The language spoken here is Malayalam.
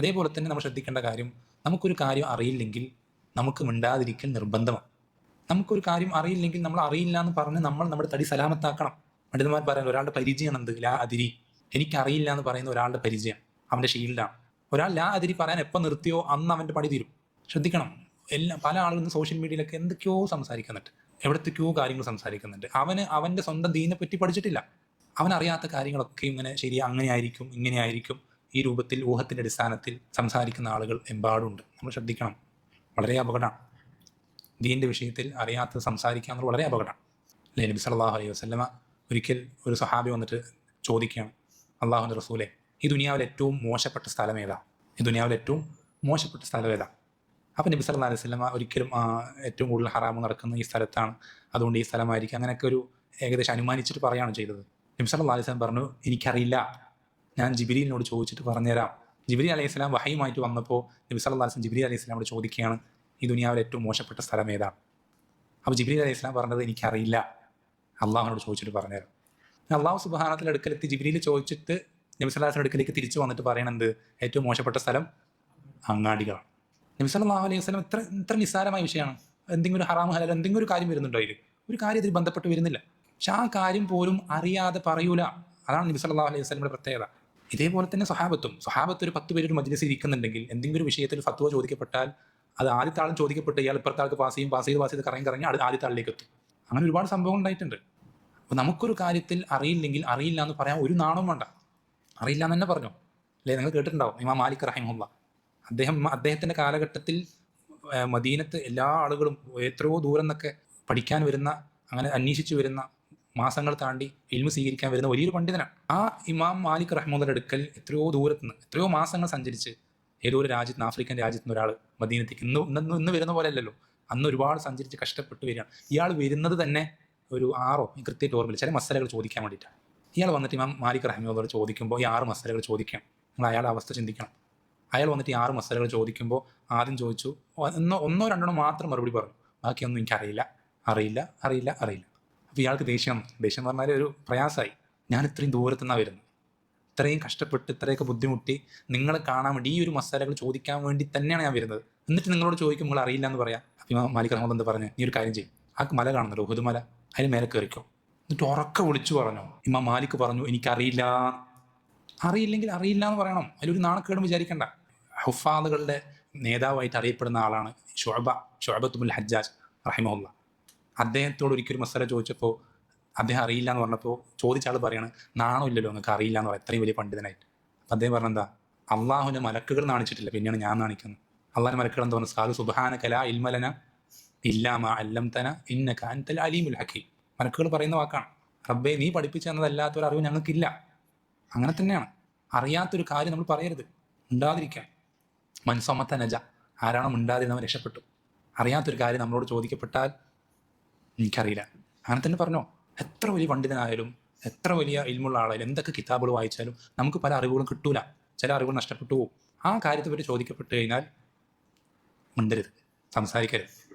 അതേപോലെ തന്നെ നമ്മൾ ശ്രദ്ധിക്കേണ്ട കാര്യം നമുക്കൊരു കാര്യം അറിയില്ലെങ്കിൽ നമുക്ക് മിണ്ടാതിരിക്കൽ നിർബന്ധമാണ്. നമുക്കൊരു കാര്യം അറിയില്ലെങ്കിൽ നമ്മൾ അറിയില്ല എന്ന് പറഞ്ഞ് നമ്മൾ നമ്മുടെ തടി സലാമത്താക്കണം. പണ്ഡിതന്മാർ പറയുന്നത് ഒരാളുടെ പരിചയമാണ് എന്ത്? ലാ അതിരി. എനിക്കറിയില്ല എന്ന് പറയുന്ന ഒരാളുടെ പരിചയം. അവന്റെ ഷീൽഡാണ്. ഒരാൾ ലാ അതിരി പറയാൻ എപ്പോൾ നിർത്തിയോ അന്ന് അവന്റെ പണി തീരും. ശ്രദ്ധിക്കണം. എല്ലാം പല ആളുകളും സോഷ്യൽ മീഡിയയിലൊക്കെ എന്തൊക്കെയോ സംസാരിക്കുന്നുണ്ട്. എവിടത്തേക്കോ കാര്യങ്ങൾ സംസാരിക്കുന്നുണ്ട്. അവന് അവന്റെ സ്വന്തം ദീനെ പറ്റി പഠിച്ചിട്ടില്ല. അവൻ അറിയാത്ത കാര്യങ്ങളൊക്കെ ഇങ്ങനെ ശരി അങ്ങനെ ആയിരിക്കും ഇങ്ങനെ ആയിരിക്കും. ഈ രൂപത്തിൽ ഊഹത്തിന്റെ അടിസ്ഥാനത്തിൽ സംസാരിക്കുന്ന ആളുകൾ എമ്പാടുണ്ട്. നമ്മൾ ശ്രദ്ധിക്കണം. വളരെ അപകടമാണ് ദീന്റെ വിഷയത്തിൽ അറിയാത്തത് സംസാരിക്കുക എന്നുള്ളത് വളരെ അപകടമാണ് അല്ലേ? നബി സല്ലല്ലാഹു അലൈഹി വസല്ലമ ഒരിക്കൽ ഒരു സഹാബി വന്നിട്ട് ചോദിക്കുകയാണ് അള്ളാഹുന്റെ റസൂലെ ഈ ദുനിയാവിലെ ഏറ്റവും മോശപ്പെട്ട സ്ഥലം ഏതാ? ഈ ദുനിയാവിലെ ഏറ്റവും മോശപ്പെട്ട സ്ഥലം ഏതാ? അപ്പം നബി സല്ലല്ലാഹു അലൈഹി വസല്ലമ ഒരിക്കലും ഏറ്റവും കൂടുതൽ ഹറാമ് നടക്കുന്ന ഈ സ്ഥലത്താണ്. അതുകൊണ്ട് ഈ സ്ഥലമായിരിക്കും. അങ്ങനെയൊക്കെ ഒരു ഏകദേശം അനുമാനിച്ചിട്ട് പറയുകയാണ് ചെയ്തത്. നബി സല്ലല്ലാഹു അലൈഹി സ്വലം പറഞ്ഞു എനിക്കറിയില്ല. ഞാൻ ജിബിരിലിനോട് ചോദിച്ചിട്ട് പറഞ്ഞുതരാം. ജിബിരി അലൈഹി സ്വലാം വഹയുമായിട്ട് വന്നപ്പോൾ നബി സല്ലാ അലൈഹി വസല്ലം ജിബിരി അലൈഹി സ്വലാമോട് ചോദിക്കുകയാണ് ഈ ദുനിയാവിൽ ഏറ്റവും മോശപ്പെട്ട സ്ഥലം ഏതാണ് അപ്പോൾ ജിബിരി അലൈഹി സ്വലാം പറഞ്ഞത് എനിക്കറിയില്ല. അള്ളാഹുനോട് ചോദിച്ചിട്ട് പറഞ്ഞുതരാം. അള്ളാഹു സുബാനത്തിന്റെ അടുക്കലെത്തി ജിബിരിയിൽ ചോദിച്ചിട്ട് നബി സല്ലാസിന്റെ അടുക്കലേക്ക് തിരിച്ചു വന്നിട്ട് പറയണത് ഏറ്റവും മോശപ്പെട്ട സ്ഥലം അങ്ങാടികളാണ്. നബി സല്ലല്ലാഹു അലൈഹി വസ്ലം ഇത്ര ഇത്ര നിസ്സാരമായ വിഷയമാണ്. എന്തെങ്കിലും ഒരു ഹറാം ഹലാൽ എന്തെങ്കിലും ഒരു കാര്യം വരുന്നുണ്ടോ അതിൽ ഒരു കാര്യം ഇതിൽ ബന്ധപ്പെട്ട് വരുന്നില്ല. പക്ഷെ ആ കാര്യം പോലും അറിയാതെ പറയൂല. അതാണ് നബി സല്ലല്ലാഹു അലൈഹി വസ്ലമിന്റെ പ്രത്യേകത. ഇതേപോലെ തന്നെ സ്വഹാബത്തും. സ്വഹാബത്ത് ഒരു പത്ത് പേരൊരു മജ്ലിസിൽ ഇരിക്കുന്നുണ്ടെങ്കിൽ എന്തെങ്കിലും ഒരു വിഷയത്തിൽ ഫത്വ ചോദിക്കപ്പെട്ടാൽ അത് ആദ്യത്തെ ആളും ചോദിക്കപ്പെട്ട് ഇയാൾ ഇപ്പുറത്തെ ആൾക്ക് പാസ് ചെയ്യും പാസ് ചെയ്ത് പാസ് ചെയ്ത് കറങ്ങി കറങ്ങി അത് ആദ്യത്തെ ആളിലേക്ക് എത്തും. അങ്ങനെ ഒരുപാട് സംഭവം ഉണ്ടായിട്ടുണ്ട്. അപ്പോൾ നമുക്കൊരു കാര്യത്തിൽ അറിയില്ലെങ്കിൽ അറിയില്ല എന്ന് പറയാൻ ഒരു നാണവും വേണ്ട. അറിയില്ല എന്ന് തന്നെ പറഞ്ഞു. അല്ലേ? നിങ്ങൾ കേട്ടിട്ടുണ്ടാവും. ഇമാം മാലിക് റഹിമുള്ള അദ്ദേഹം അദ്ദേഹത്തിന്റെ കാലഘട്ടത്തിൽ മദീനത്ത് എല്ലാ ആളുകളും എത്രയോ ദൂരം നിന്നൊക്കെ പഠിക്കാൻ വരുന്ന അങ്ങനെ അന്വേഷിച്ചു വരുന്ന മാസങ്ങൾ താണ്ടി ഇൽമു സ്വീകരിക്കാൻ വരുന്ന വലിയൊരു പണ്ഡിതനാണ്. ആ ഇമാം മാലിക് റഹ്മുദയുടെ അടുക്കൽ എത്രയോ ദൂരത്ത് നിന്ന് എത്രയോ മാസങ്ങൾ സഞ്ചരിച്ച് ഏതോ ഒരു രാജ്യത്ത് ആഫ്രിക്കൻ രാജ്യത്ത് നിന്ന് ഒരാൾ മദീനത്തേക്ക് ഇന്ന് ഇന്ന് ഇന്ന് വരുന്ന പോലെ അല്ലല്ലോ അന്ന് ഒരുപാട് സഞ്ചരിച്ച് കഷ്ടപ്പെട്ട് വരികയാണ്. ഇയാൾ വരുന്നത് തന്നെ ഒരു ആറോ കൃത്യമായിട്ട് ഓർമ്മയില്ല. ചില മസാലകൾ ചോദിക്കാൻ വേണ്ടിയിട്ടാണ്. ഇയാൾ വന്നിട്ട് ഇമാം മാലിക് റഹ്മയോട് ചോദിക്കുമ്പോൾ ഈ ആറ് മസാലകൾ ചോദിക്കാം. നിങ്ങൾ അയാളുടെ അവസ്ഥ ചിന്തിക്കണം. അയാൾ വന്നിട്ട് ഈ ആറ് മസാലകൾ ചോദിക്കുമ്പോൾ ആദ്യം ചോദിച്ചു ഒന്നോ ഒന്നോ രണ്ടോ മാത്രം മറുപടി പറഞ്ഞു. ബാക്കിയൊന്നും എനിക്കറിയില്ല. അറിയില്ല അറിയില്ല അറിയില്ല. അപ്പോൾ ഇയാൾക്ക് ദേഷ്യം. ദേഷ്യം പറഞ്ഞാൽ ഒരു പ്രയാസമായി. ഞാൻ ഇത്രയും ദൂരത്തു നിന്നാണ് വരുന്നത്. ഇത്രയും കഷ്ടപ്പെട്ട് ഇത്രയൊക്കെ ബുദ്ധിമുട്ടി നിങ്ങളെ കാണാൻ വേണ്ടി ഈ ഒരു മസാലകൾ ചോദിക്കാൻ വേണ്ടി തന്നെയാണ് ഞാൻ വരുന്നത്. എന്നിട്ട് നിങ്ങളോട് ചോദിക്കുമ്പോൾ അറിയില്ല എന്ന് പറയാം. അപ്പം മാലിക് റഹ്മദ് എന്താ പറഞ്ഞു നീ ഒരു കാര്യം ചെയ്യും. ആ മല കാണുന്നല്ലോ ഹുദുമല മല. അതിന് മേലെ കയറിക്കോ. എന്നിട്ട് ഉറക്കെ വിളിച്ചു പറഞ്ഞു. ഇമ്മ മാലിക് പറഞ്ഞു എനിക്കറിയില്ല. അറിയില്ലെങ്കിൽ അറിയില്ല എന്ന് പറയണം. അതിലൊരു നാണക്കേടും വിചാരിക്കണ്ട. ഹുഫാദുകളുടെ നേതാവായിട്ട് അറിയപ്പെടുന്ന ആളാണ് ഷുഅബ ഷുഅബത്തുൽ ഹജ്ജാജ് റഹിമുല്ല അദ്ദേഹത്തോട് ഒരിക്കലും മസാല ചോദിച്ചപ്പോൾ അദ്ദേഹം അറിയില്ല എന്ന് പറഞ്ഞപ്പോൾ ചോദിച്ച ആൾ പറയാണ് നാണോ ഇല്ലല്ലോ നിങ്ങൾക്ക് അറിയില്ല എന്ന് പറയാം ഇത്രയും വലിയ പണ്ഡിതനായിട്ട്. അപ്പം അദ്ദേഹം പറഞ്ഞെന്താ അള്ളാഹുവിന്റെ മലക്കുകൾ നാണിച്ചിട്ടില്ല പിന്നെയാണ് ഞാൻ നാണിക്കുന്നത് അള്ളാഹിന്റെ മലക്കുകൾ എന്ന് പറഞ്ഞു സാധു സുബാന കല ഇൽമലന ഇല്ലാമ അല്ലം തന ഇന്ന കാൻതൽ അലീമുൽ ഹക്കീം. മലക്കുകൾ പറയുന്ന വാക്കാണ്. റബ്ബെ നീ പഠിപ്പിച്ചു തന്നതല്ലാത്ത അറിവ് ഞങ്ങൾക്കില്ല. അങ്ങനെ തന്നെയാണ്. അറിയാത്തൊരു കാര്യം നമ്മൾ പറയരുത്. ഉണ്ടാതിരിക്കാൻ മൻസൊമത്ത നജ. ആരാണോ ഉണ്ടാതിരുന്നവൻ രക്ഷപ്പെട്ടു. അറിയാത്തൊരു കാര്യം നമ്മളോട് ചോദിക്കപ്പെട്ടാൽ എനിക്കറിയില്ല. അങ്ങനെ തന്നെ പറഞ്ഞോ. എത്ര വലിയ പണ്ഡിതനായാലും എത്ര വലിയ ഇൽമുള്ള ആളായാലും എന്തൊക്കെ കിതാബുകൾ വായിച്ചാലും നമുക്ക് പല അറിവുകളും കിട്ടൂല. ചില അറിവുകൾ നഷ്ടപ്പെട്ടു പോകും ആ കാര്യത്തെ പറ്റി ചോദിക്കപ്പെട്ട് കഴിഞ്ഞാൽ മിണ്ടരുത്. സംസാരിക്കരുത്.